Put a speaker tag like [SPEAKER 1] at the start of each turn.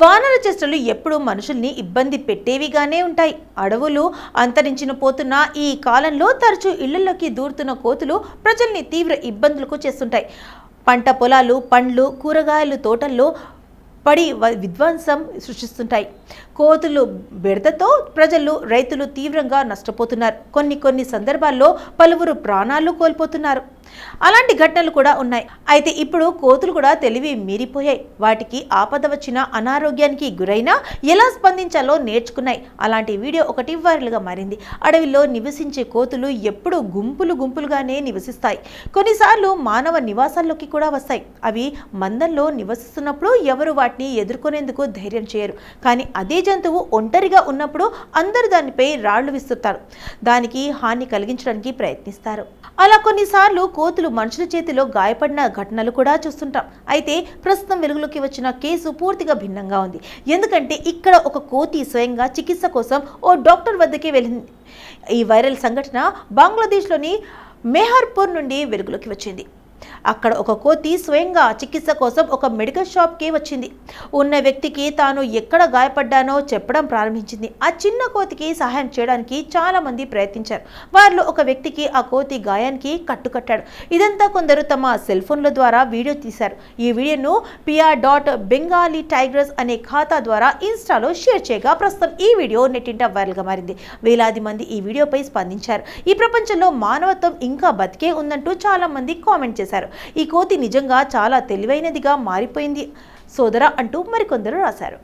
[SPEAKER 1] వానర చేష్టలు ఎప్పుడూ మనుషుల్ని ఇబ్బంది పెట్టేవిగానే ఉంటాయి. అడవులు అంతరించిన పోతున్న ఈ కాలంలో తరచూ ఇళ్ళలోకి దూరుతున్న కోతులు ప్రజల్ని తీవ్ర ఇబ్బందులకు చేస్తుంటాయి. పంట పొలాలు పండ్లు కూరగాయలు తోటల్లో పడి విధ్వంసం సృష్టిస్తుంటాయి. కోతులు బెడదతో ప్రజలు రైతులు తీవ్రంగా నష్టపోతున్నారు. కొన్ని కొన్ని సందర్భాల్లో పలువురు ప్రాణాలు కోల్పోతున్నారు. అలాంటి ఘటనలు కూడా ఉన్నాయి. అయితే ఇప్పుడు కోతులు కూడా తెలివి మీరిపోయాయి. వాటికి ఆపద వచ్చిన అనారోగ్యానికి గురైనా ఎలా స్పందించాలో నేర్చుకున్నాయి. అలాంటి వీడియో ఒకటి వైరల్గా మారింది. అడవిలో నివసించే కోతులు ఎప్పుడూ గుంపులు గుంపులుగానే నివసిస్తాయి. కొన్నిసార్లు మానవ నివాసాల్లోకి కూడా వస్తాయి. అవి మందల్లో నివసిస్తున్నప్పుడు ఎవరు వాటిని ఎదుర్కొనేందుకు ధైర్యం చేయరు. కానీ అదే జంతువు ఒంటరిగా ఉన్నప్పుడు అందరూ దానిపై రాళ్ళు విస్తుతారు దానికి హాని కలిగించడానికి ప్రయత్నిస్తారు. అలా కొన్నిసార్లు కోతులు మనుషుల చేతిలో గాయపడిన ఘటనలు కూడా చూస్తుంటాం. అయితే ప్రస్తుతం వెలుగులోకి వచ్చిన కేసు పూర్తిగా భిన్నంగా ఉంది. ఎందుకంటే ఇక్కడ ఒక కోతి స్వయంగా చికిత్స కోసం ఓ డాక్టర్ వద్దకే వెళ్ళింది. ఈ వైరల్ సంఘటన బంగ్లాదేశ్లోని మెహర్పూర్ నుండి వెలుగులోకి వచ్చింది. అక్కడ ఒక కోతి స్వయంగా చికిత్స కోసం ఒక మెడికల్ షాప్కి వచ్చింది. ఉన్న వ్యక్తికి తాను ఎక్కడ గాయపడ్డానో చెప్పడం ప్రారంభించింది. ఆ చిన్న కోతికి సహాయం చేయడానికి చాలామంది ప్రయత్నించారు. వారిలో ఒక వ్యక్తికి ఆ కోతి గాయానికి కట్టుకట్టాడు. ఇదంతా కొందరు తమ సెల్ ఫోన్ల ద్వారా వీడియో తీశారు. ఈ వీడియోను పిఆర్ డాట్ బెంగాలీ టైగర్స్ అనే ఖాతా ద్వారా ఇన్స్టాలో షేర్ చేయగా ప్రస్తుతం ఈ వీడియో నెట్టింట వైరల్గా మారింది. వేలాది మంది ఈ వీడియోపై స్పందించారు. ఈ ప్రపంచంలో మానవత్వం ఇంకా బతికే ఉందంటూ చాలా మంది కామెంట్ చేశారు. ఈ కోతి నిజంగా చాలా తెలివైనదిగా మారిపోయింది. సోదర అంటూ మరికొందరు రాశారు.